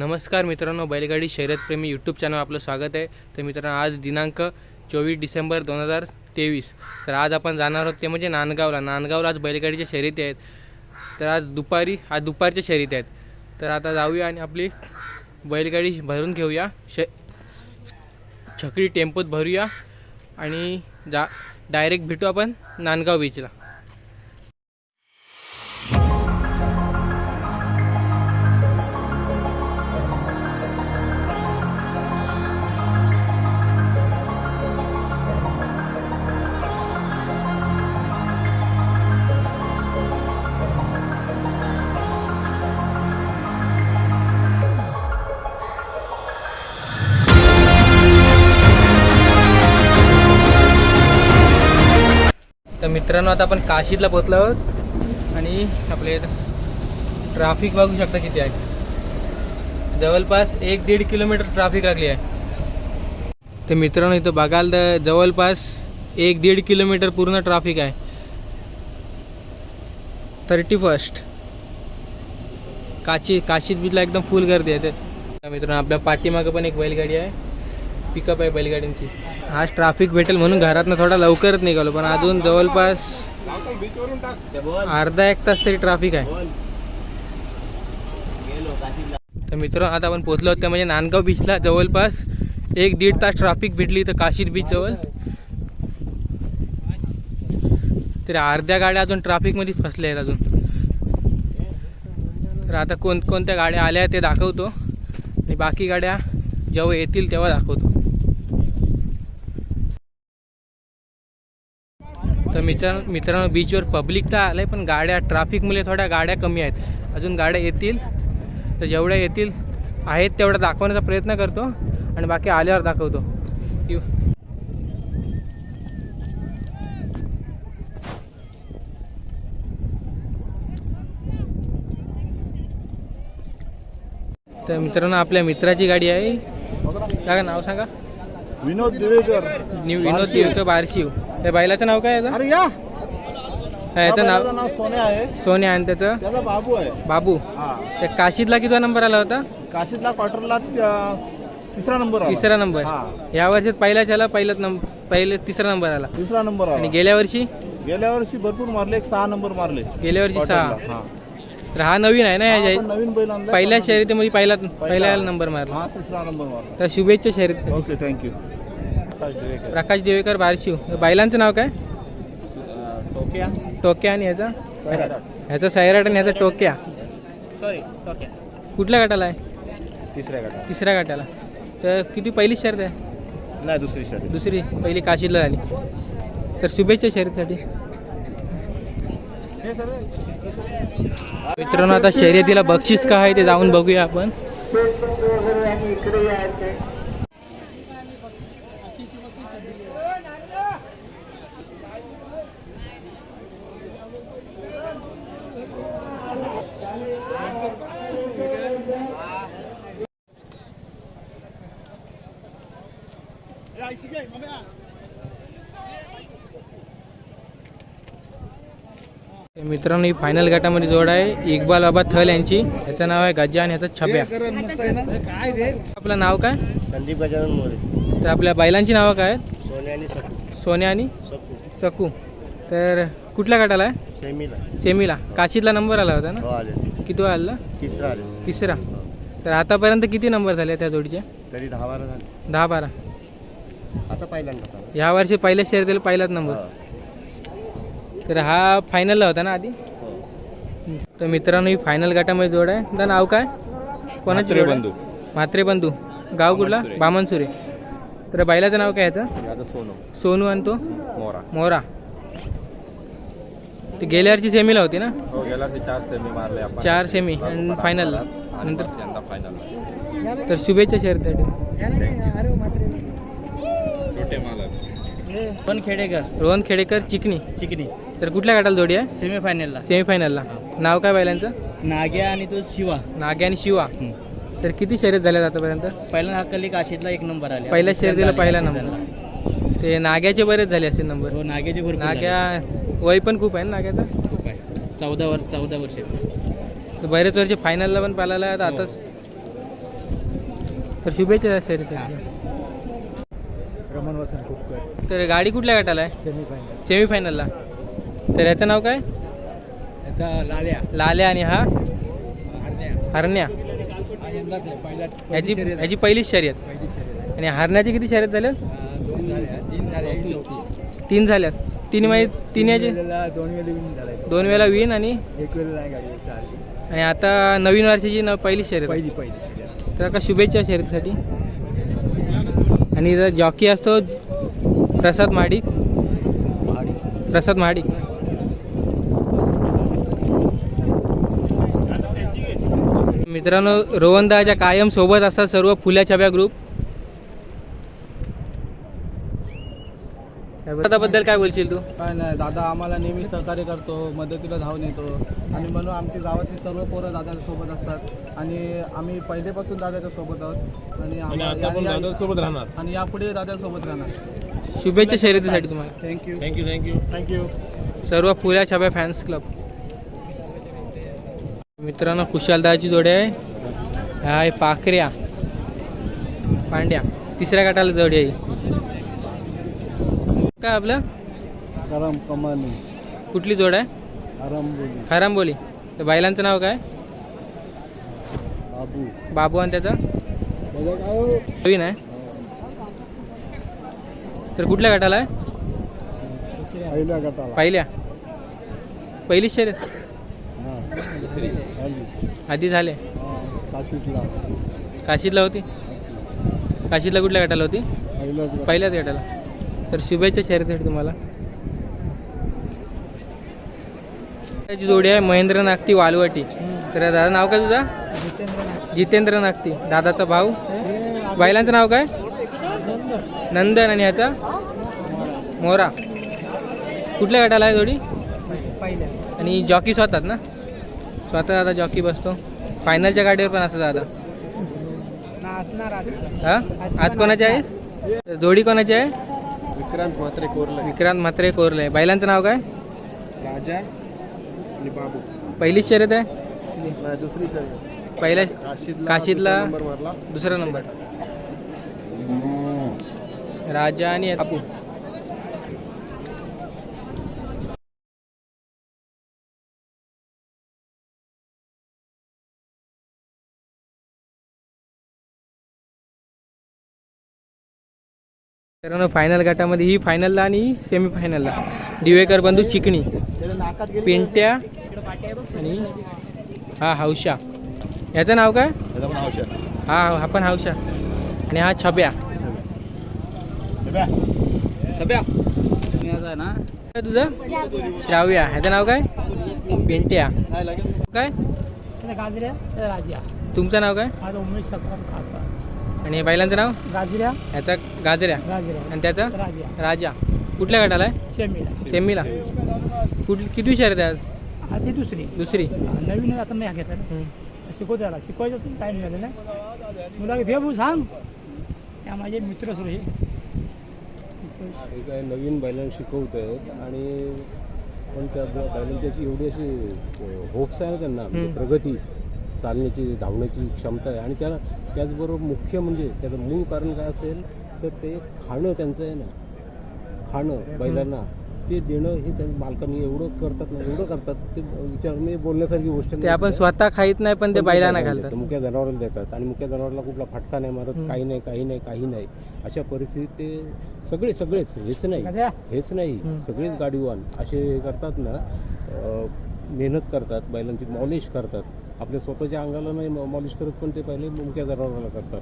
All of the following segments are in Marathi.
नमस्कार मित्रांनो बैलगाडी शर्यतप्रेमी यूट्यूब चॅनल आपलं स्वागत आहे. तर मित्रांनो आज दिनांक चोवीस डिसेंबर दोन हजार तेवीस. तर आज आपण जाणार आहोत ते म्हणजे नांदगावला. नांदगावला आज बैलगाडीच्या शर्यती आहेत. तर आज दुपारी आज दुपारच्या शर्यती आहेत. तर आता जाऊया आणि आपली बैलगाडी भरून घेऊया. श छकडी टेम्पोत भरूया आणि जा डायरेक्ट भेटू आपण नांदगाव बीचला मित्रांनो आता आपण काशीदला पोचलो आहोत. आणि आपले ट्राफिक बघू शकता किती आहे. जवळपास एक दीड किलोमीटर ट्राफिक लागली आहे. तर मित्रांनो इथं बघाल तर जवळपास एक दीड किलोमीटर पूर्ण ट्राफिक आहे. थर्टी फर्स्ट काशी काशीत बीचला एकदम फुल गर्दी आहे. तर मित्रांनो आपल्या पाठीमागं पण एक बैलगाडी आहे. पिकअप आहे बैलगाडींची आज ट्राफिक भेटेल म्हणून घरातनं थोडा लवकरच निघालो पण अजून जवळपास अर्धा एक तास तरी ट्राफिक आहे. तर मित्र आता आपण पोहोचलो होतो त्या म्हणजे नांदगाव बीचला जवळपास एक दीड तास ट्राफिक भेटली तर काशीद बीच जवळ. तरी अर्ध्या गाड्या अजून ट्राफिकमध्ये फसल्या आहेत अजून. तर आता कोण कोणत्या गाड्या आल्या ते दाखवतो. आणि बाकी गाड्या जेव्हा येतील तेव्हा दाखवतो. तर मित्र मित्रांनो बीचवर पब्लिक तर आलं आहे पण गाड्या ट्रॅफिकमुळे थोड्या गाड्या कमी आहेत. अजून गाड्या येतील. तर जेवढ्या येतील आहेत तेवढ्या दाखवण्याचा प्रयत्न करतो. आणि बाकी आल्यावर दाखवतो. की- तर मित्रांनो आपल्या मित्राची गाडी आहे. काय नाव सांगा. विनोद दिवेकर. विनोद देवकर बारशिव त्या बैलाचं नाव काय आहे? अरे या. हा, याचं नाव? नाव सोन्या आहे. सोन्या आणि त्याचं? त्याचा बाबू आहे. बाबू. हा. त्या काशीतला कितवा नंबर आला होता? काशीतला क्वार्टरला तिसरा नंबर आला. तिसरा नंबर. हा. या वर्षात पहिलाच आला पहिलाच नंबर पहिले तिसरा नंबर आला. तिसरा नंबर आणि आला गेल्या वर्षी? गेल्या वर्षी भरपूर मारले एक सहा नंबर मारले. गेल्या वर्षी क्वार्टरला. सहा हा. तर हा नवीन आहे ना हा, या आपण नवीन बैल. पहिल्या शर्यतीमध्ये पहिला पहिला नंबर मारला. हा तिसरा नंबर मारला. तर शुभेच्छा शर्यती okay thank you. Prakash Devekar. बारशिव बैलांचं नाव काय? टोक्या. टोक्या आणि ह्याचा? ह्याचा सैराट आणि ह्याचा टोक्या. सॉरी टोक्या. कुठल्या गटाला आहे? तिसऱ्या गटाला. तर किती पहिली शर्यत आहे? नाही दुसरी शर्यत दुसरी. पहिली काशीला झाली. तर शुभेच्छा शर्यतीसाठी. मित्रांनो आता शर्यतीला बक्षीस काय आहे ते जाऊन बघूया आपण. तर मित्रांनो ही फायनल गटामध्ये जोड आहे. इक्बाल बाबा थल यांची. याचं नाव आहे गजा आणि ह्याचं छब्या. आपलं नाव काय? संदीप गजानन मोरे. तर आपल्या बैलांची नावं काय? आहेत सोन्या आणि सकू. तर कुठल्या गटाला आहे? सेमीला. सेमीला. काशीतला नंबर आला होता ना? हो किती आला? तिसरा तिसरा. तर आतापर्यंत किती नंबर झाले त्या जोडीचे? तरी दहा बारा झाले. दहा बारा. आता पहिल्यांदा झाला. ह्या वर्षी पहिल्या शर्यतीला पहिलाच नंबर. तर हा फायनलला होता ना आधी? हो. तर मित्रांनो ही फायनल गटामध्ये जोड आहे. तर नाव काय? कोणाची म्हात्रे जोड आहे? बंधू. म्हात्रे बंधू गाव कुठला? बामणसुरे. बामनसुरे. तर बैलाचं नाव काय याचं? आता सोनू. सोनू आणि तो? मोरा. मोरा. ते गेल्या वर्षी सेमीला होती ना? हो गेला ते चार सेमी मारले आपण. चार सेमी आणि फायनलला आणि नंतर फायनल तर शुभेच्छा शर्यतीसाठी छोटे मालक पण खेडेकर. रोहन खेडेकर चिकणी चिकनी. तर कुठल्या गटाला जोडी आहे? सेमीफायनलला. सेमीफायनलला. नाव काय बैलांचं? नाग्या आणि तो शिवा. नागे आणि शिवा. तर किती शर्यत झाल्यात आतापर्यंत? पहिला हाकली काशीतला एक नंबर आले. पहिल्या शर्यतीला पहिला नंबर. ते नाग्याचे बरेच झाले असेल नंबर. हो नाग्याचे भरपूर नाग्या वय पण खूप आहे ना नाग्याचं. खूप आहे. चौदा वर चौदा वर्ष तर बरेच वर्ष फायनलला पण पालायला आहेत आताच. तर शुभेच्छा त्या शर्यतीसाठी. रमण वसंत कुपकर. तर गाडी कुठल्या गटाला आहे? सेमीफायनल. सेमीफायनलला. तर याचं नाव काय? याचा लाल्या. लाल्या आणि हा? हरण्या. हरण्या. हा यंदाच आहे पहिला याची याची पहिलीच शर्यत. पहिली शर्यत आणि हरण्याची किती शर्यत झाल्या आहे दोन झाल्या तीन झाल्या ही चौथी. तीन झाल्यात तीन माहिती तीन याचे? वेळेला दोन वेळेला दोन वेळेला विन आणि? एक वेळेला नाही गाडी चालली आणि आता नवीन वर्षाची न पहिली शर्यत. आहे. पहिली पहिली शर्यत. तर का शुभेच्छा शर्यतीसाठी. आणि जॉकी असतो प्रसाद महाडिक प्रसाद महाडिक मित्रांनो रोहनदाच्या कायम सोबत असतात सर्व फुल्या छब्या ग्रुप बद्दल काय बोलशील तू? काय नाही दादा आम्हाला नेहमी सहकार्य करतो मदतीला धावून येतो. आणि म्हणून आमची गावातली सर्व पोरं दादाच्या सोबत असतात. आणि आम्ही पहिलेपासून दादाच्या सोबत आहोत. आणि आम्हाला- आणि- सोबत राहणार. आणि यापुढे दादासोबत राहणार. शुभेच्छा शर्यतीसाठी तुम्हाला. थँक्यू थँक्यू थँक्यू थँक्यू सर्व फुल्या छाप्या फॅन्स क्लब मित्रांनो कुशालदाची जोडी आहे. हा आहे पाखऱ्या. पांड्या. तिसऱ्या गटाला जोडी आहे. काय आपलं? करम कमानी कुठली जोड आहे? आराम बोली खराम बोली तर बैलांचं नाव काय? बाबू. बाबू आणि त्याचा? काय हो? नवीन आहे. तर कुठल्या गटाला आहे? पहिल्या गटाला. पहिल्या. पहिलीच शर्यत? हा. आधी झाले. हा, काशीतला. काशीतला होती? काशीतला. कुठल्या गटाला होती. पहिल्याच गटाला. तर शुभेच्छा शर्यतीसाठी तुम्हाला. त्याची जोडी आहे महेंद्र नागती वालवटी. तर दादा नाव काय तुझा? जितेंद्र नागती. दादाचा भाऊ. बैलांचं नाव काय? नंदन. आणि ह्याचा? मोरा. कुठल्या गटाला आहे जोडी? आणि जॉकी स्वतःच ना? स्वतः दादा जॉकी बसतो. फायनलच्या गाडीवर पण असं दादा. हा? आज कोणाची आहेस? जोडी कोणाची आहे? विक्रांत म्हात्रे कोरला विक्रांत म्हात्रे कोरले बैलांचं नाव काय? राजा आणि बाबू. पहिलीच शर्यत आहे? दुसरी शर्यत. पहिल्या काशीतला दुसरा नंबर राजा आणि बापू मित्रांनो फायनल गटामध्ये ही फायनलला आणि ही सेमी फायनलला दिवेकर बंधू चिकणी पिंट्या आणि हा हौशा. याचं नाव काय? हा हा पण हौशा. आणि हा छब्या. छब्या. ना काय तुझं? श्राव्या. ह्याचं नाव काय? पिंट्या. काय? तुमचं नाव काय? उमेश आणि बैलांचं नाव? गाजऱ्या. ह्याचा गाजऱ्या. गाजऱ्या. आणि त्याचा? राजा. राजा. कुठल्या गटाला आहे? शेमीला सेमीला. कुठली किती शर्यत आहे आज? आधी दुसरी. दुसरी. नवीन आता नाही घेतलं हम्म. शिकवतो याला शिकवायचं काय नाही झालं ना मुला घे भाऊ सांग. त्या माझे मित्र सुरू हे. हे काय नवीन बैलांना शिकवत आहेत आणि पण त्या ब- बैलांची अशी एवढी अशी होप्स आहे ना त्यांना. म्हणजे हम्म. प्रगती चालण्याची धावण्याची क्षमता आहे. आणि त्याला त्याचबरोबर मुख्य म्हणजे त्याचं मूळ कारण काय असेल तर ते खाणं त्यांचं आहे ना खाणं बैलांना ते देणं हे त्या मालकांनी एवढं करतात ना एवढं करतात ते विचार म्हणजे बोलण्यासारखी गोष्ट ते नाही. आपण स्वतः खाईत नाही पण ते बैलांना. घालतात मुक्या जनावराला देतात आणि मुक्या जनावराला कुठला फटका नाही मारत. काही नाही काही नाही काही नाही अशा परिस्थितीत ते सगळे सगळेच हेच नाही. हेच नाही. सगळेच गाडीवान असे करतात ना मेहनत करतात बैलांची मॉलिश करतात आपल्या स्वतःच्या अंगाला नाही मॉलिश करत पण ते पहिले मुक्या जनावराला करतात.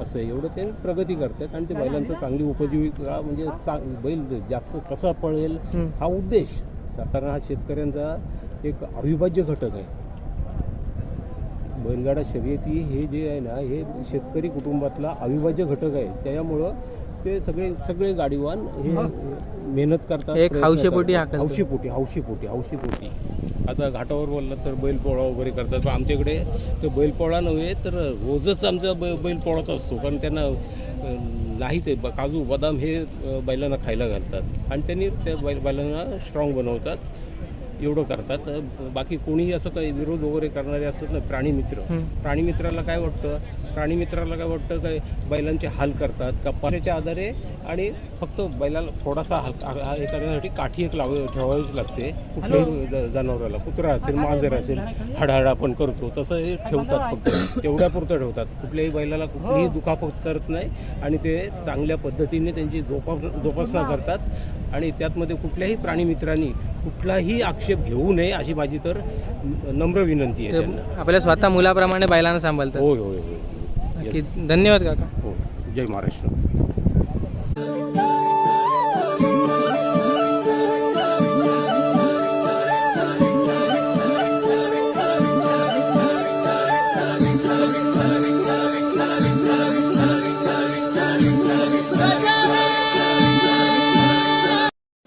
असं. एवढं ते प्रगती करतात आणि ते बैलांचं चांगली उपजीविका म्हणजे चा बैल जास्त कसा पळेल. हा उद्देश. कारण हा शेतकऱ्यांचा एक अविभाज्य घटक आहे. बैलगाडा शर्यती हे जे आहे ना हे शेतकरी कुटुंबातला अविभाज्य घटक आहे. त्याच्यामुळं ते सगळे सगळे गाडीवान हे मेहनत करतात एक प्रयत्न हौशेपोटी करतात. हौशीपोटी हौशीपोटी हौशीपोटी. आता घाटावर बोललं तर बैलपोळा वगैरे करतात. पण आमच्याकडे ते बैलपोळा नव्हे तर रोजच आमचा बै बैलपोळाच असतो. कारण त्यांना अं, नाही ते ब- काजू बदाम हे अं, बैलांना खायला घालतात. आणि त्यांनी त्या बैल बैलांना स्ट्रॉंग बनवतात. एवढं करतात. बाकी कोणीही असं काही विरोध वगैरे करणारे असतात ना प्राणीमित्र. प्राणीमित्राला काय वाटतं? प्राणीमित्राला काय वाटतं? काय बैलांचे हाल करतात का पाण्याच्या आधारे आणि फक्त बैलाला थोडासा हाल हा- हे करण्यासाठी काठी एक लाव ठेवावीच लागते. कुठल्याही ज- जनावराला कुत्रा असेल मांजर असेल हाडाहाड आपण करतो. तसं हे ठेवतात फक्त. तेवढ्यापुरतं ठेवतात. कुठल्याही बैलाला कुठलीही दुखापत करत नाही आणि ते चांगल्या पद्धतीने त्यांची जोपा जोपासना करतात. आणि त्यातमध्ये कुठल्याही प्राणीमित्रांनी कुठलाही आक्षेप घेऊ नये अशी माझी तर नम्र विनंती आहे त्यांना. आपल्या स्वतः मुलाप्रमाणे बैलांना सांभाळतात. होय होय होय. नक्की. धन्यवाद काका. हो. जय महाराष्ट्र.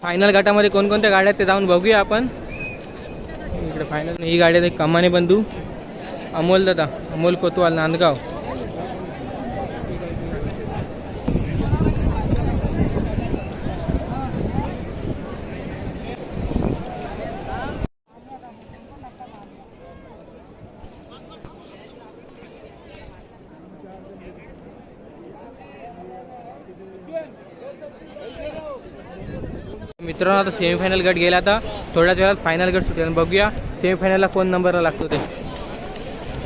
फायनल गटामध्ये कोणकोणत्या गाड्या आहेत ते जाऊन बघूया आपण इकडे फायनल ही गाडी आहे कमाने बंधू अमोल दादा अमोल कोतवाल नांदगाव मित्रांनो आता सेमीफायनल गट गेला आता. थोड्याच वेळात फायनल गट सुटेल. बघूया सेमीफायनलला कोण नंबरला लागतो ते.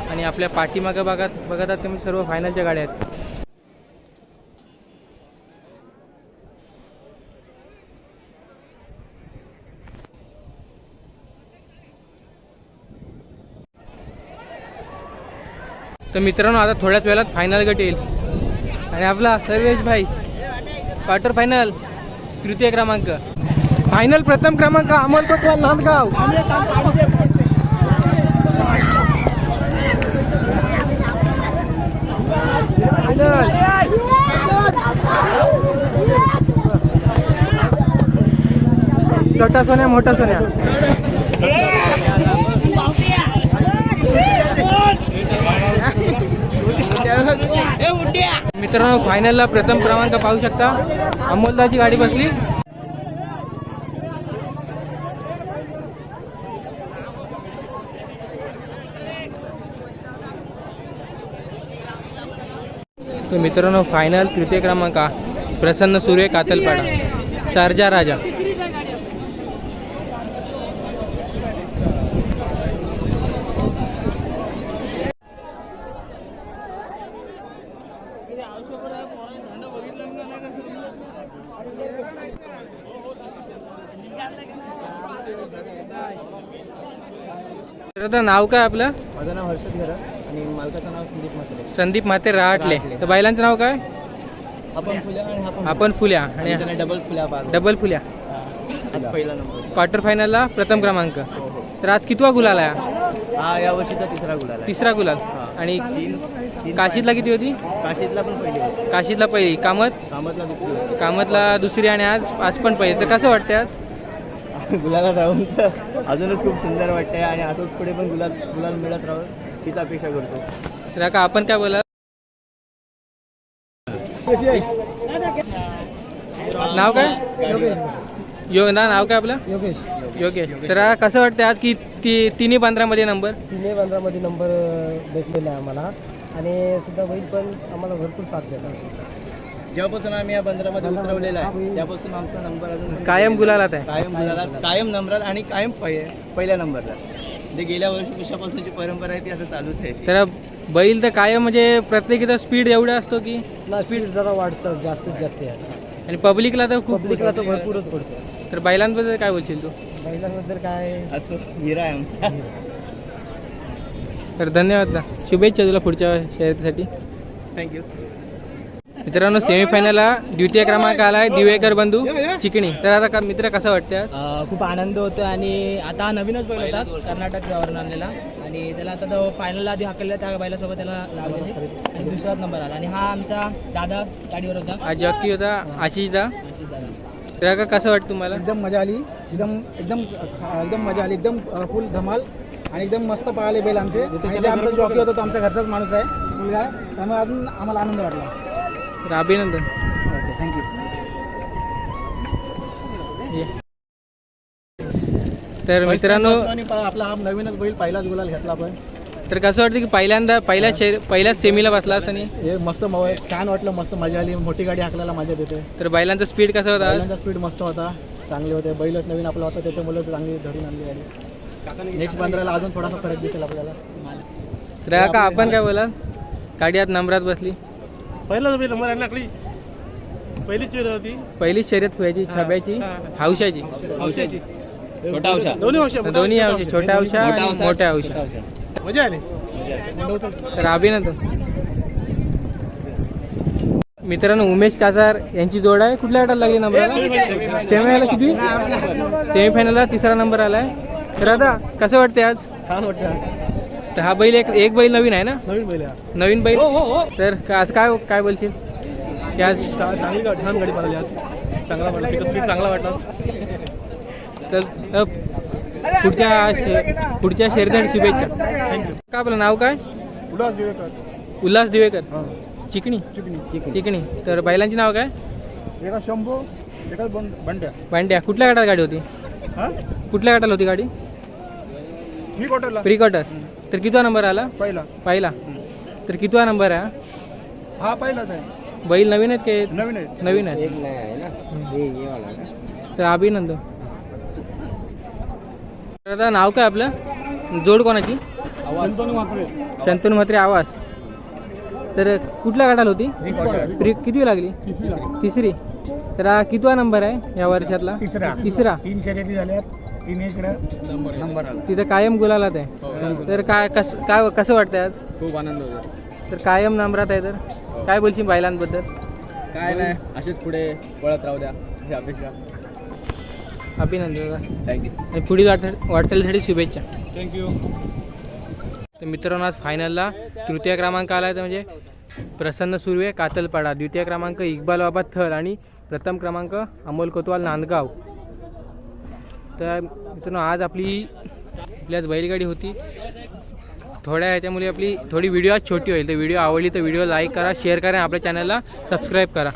आणि आपल्या पाठीमागं बघत बघत आहात तुम्ही सर्व फायनलच्या गाड्या आहेत. तर मित्रांनो आता थोड्याच वेळात फायनल गट येईल. आणि आपला सर्वेश भाई क्वार्टर फायनल तृतीय क्रमांक. फायनल प्रथम क्रमांक अमोल कोतवाल नांदगाव. छोटा सोन्या मोठा सोन्या. मित्रांनो फायनलला प्रथम क्रमांक पाहू शकता. अमोलदाची गाडी बसली. तर मित्रांनो फायनल तृतीय क्रमांक प्रसन्न सूर्य कातलपाडा. सारजा राजा. नाव काय आपलं? माझं नाव हर्षद घरा. आणि मालकाचं नाव संदीप म्हात्रे. संदीप माते राहटले. तर बैलांचं नाव काय? आपण फुल्या आणि हा आपण फुल्या आणि डबल फुल्या डबल फुल्या. आज पहिला नंबर क्वार्टर फायनलला प्रथम क्रमांक. हो हो. तर आज कितवा गुलाल आहे? हा या वर्षीचा तिसरा गुलाल आहे. तिसरा गुलाल. हा. आणि तीन काशीतला किती होती? काशीतला पण पहिली होती. काशीतला पहिली. कामत? कामतला दुसरी होती. कामतला दुसरी आणि आज आज पण पहिली. तर कसं वाटतं आज? गुलाला राहून तर अजूनच खूप सुंदर वाटतंय आणि असंच पुढे पण गुलाल गुलाल मिळत राहून. हीच अपेक्षा करतो. तर का आपण काय बोला कशी आहे? नाव काय? यो ना नाव काय आपलं? योगेश. योग्य तर आ, कसं वाटतं आज की ती तिन्ही पंधरामध्ये नंबर तिन्ही पंधरामध्ये नंबर भेटलेला आहे आम्हाला. आणि सुद्धा बैल पण आम्हाला भरपूर साथ देतात. जेव्हापासून आम्ही या बंदरामध्ये उतरवलेला आहे त्यापासून आमचा नंबर अजून कायम गुलालात आहे. कायम गुलालात कायम नंबरात आणि कायम पहि- पहिल्या नंबरला. जे गेल्या वर्षी वर्षापासूनची परंपरा आहे ती आता चालूच आहे. तर बैल तर कायम म्हणजे प्रत्येकीचा स्पीड एवढा असतो की? स्पीड जरा वाढतं जास्तीत जास्त आहे आणि पब्लिकला तर खूप पब्लिकला तर भरपूरच पडतो. तर बैलांबद्दल काय बोलशील तू? महिलांबद्दल काय? असं हिरा आहे आमचा. तर धन्यवाद ना शुभेच्छा तुला पुढच्या शर्यतीसाठी. थँक्यू मित्रांनो सेमीफायनलला द्वितीय क्रमांक आलाय दिवेकर बंधू चिकणी. तर आता का मित्र कसं वाटतं? अ, खूप आनंद होतो आणि आता हा नवीनच बैल होता कर्नाटक गावावरून आणलेला. आणि त्याला आता तो फायनलला आधी हाकलेला त्या बैलासोबत त्याला लावलेली आणि दुसराच नंबर आला. आणि हा आमचा दादा गाडीवर होता. आज जॉकी होता आशिष दा आशिष दादा तर का कसं वाटतं तुम्हाला? एकदम मजा आली. एकदम एकदम एकदम मजा आली. एकदम फुल धमाल आणि एकदम मस्त पळाले बैल आमचे. आणि जे आमचा जॉकी होता तो आमचा घरचाच माणूस आहे मुलगा. आहे. त्यामुळे अजून आम्हाला आनंद वाटला. तर अभिनंदन. ओके थँक्यू ये. तर मित्रांनो आपला हा नवीनच बैल पहिलाच गुलाल घेतला आपण. तर कसं वाटतं की पहिल्यांदा पहिल्या शे पहिल्याच सेमीला बसलास आणि? हे मस्त म- छान वाटलं मस्त मजा आली. मोठी गाडी हाकलायला मजा देते तर बैलांचा स्पीड कसा होता आज? बैलांचा स्पीड मस्त होता. चांगले होते. बैलच नवीन आपला होता त्याच्यामुळे चांगली धरून आणली गाडी. नेक्स्ट पंधराला अजून थोडासा फरक दिसेल आपल्याला. तर का आपण काय बोला गाडी आज नंबरात बसली. पहिलाच बैल नंबर लागली पहिलीच वेळ होती. पहिली शर्यत व्हायची छब्याची हौशाची. छोटा दोन्ही हौशा छोट्या हौशा आणि मोठ्या हौशा. मजा आली. तर अभिनंदन. मित्रांनो उमेश कासार यांची जोड आहे. कुठल्या गटाला लागली नंबर सेमीफायनल किती? सेमीफायनलला तिसरा नंबर आलाय. तर आता कसं वाटते आज? छान वाटतं तर हा बैल एक एक बैल नवीन आहे ना? नवीन बैल आहे. हा. नवीन बैल तर का- आज काय काय बोलशील? की आज चांगली छान गाडी पळाली आज. चांगला वाटला. पिकअप चांगला वाटला. तर अ, पुढच्या शे- पुढच्या शर्यतीसाठी शुभेच्छा. थँक्यू का आपलं नाव काय? उल्हास दिवेकर. उल्हास दिवेकर. हां. चिकणी चिकनी. चिकणी तर बैलांची नाव काय? एका शंभू एका बंड बंड्या. पांड्या कुठल्या गटात गाडी होती? हा? कुठल्या गटाला होती गाडी? मी क्वार्टरला प्री क्वार्टर तर कितवा नंबर आला? पहिला. पहिला. तर कितवा नंबर आहे हा? पहिलाच आहे. हा? बैल नवीन आहेत के नवीन आहे नवीन आहेत. तर अभिनंदन. तर आता नाव काय आपलं? जोड कोणाची? शंतनू म्हात्रे. आवाज. तर कुठल्या गटाला होती? प्री कितवी लागली? तिसरी. तर हा कितवा नंबर आहे या वर्षातला? तिसरा. तिसरा. तीन शर्यती झाल्यात. तीन इकडे नंबर आला. तिथं कायम गुलालात आहे. तर काय कस काय कसं वाटतंय आज? खूप आनंद होतो तर कायम नंबरात आहे तर? काय बोलशील बैलांबद्दल काय नाही असेच पुढे पळत राहू द्या ही अपेक्षा. अभिनंदन थँक्यू आणि पुढील वाट वाटचालीसाठी शुभेच्छा. थँक्यू तर मित्रांनो आज फायनलला तृतीय क्रमांक आला आहे तर म्हणजे प्रसन्न सुर्वे कातलपाडा. द्वितीय क्रमांक इक्बाल बाबा थल आणि प्रथम क्रमांक अमोल कोतवाल नांदगाव. तर मित्रांनो आज आपली आपल्याच बैलगाडी होती. थोड्या ह्याच्यामुळे आपली थोडी व्हिडिओ आज छोटी होईल. तर व्हिडिओ आवडली तर व्हिडिओ लाईक करा शेअर करा आपल्या चॅनलला सबस्क्राईब करा.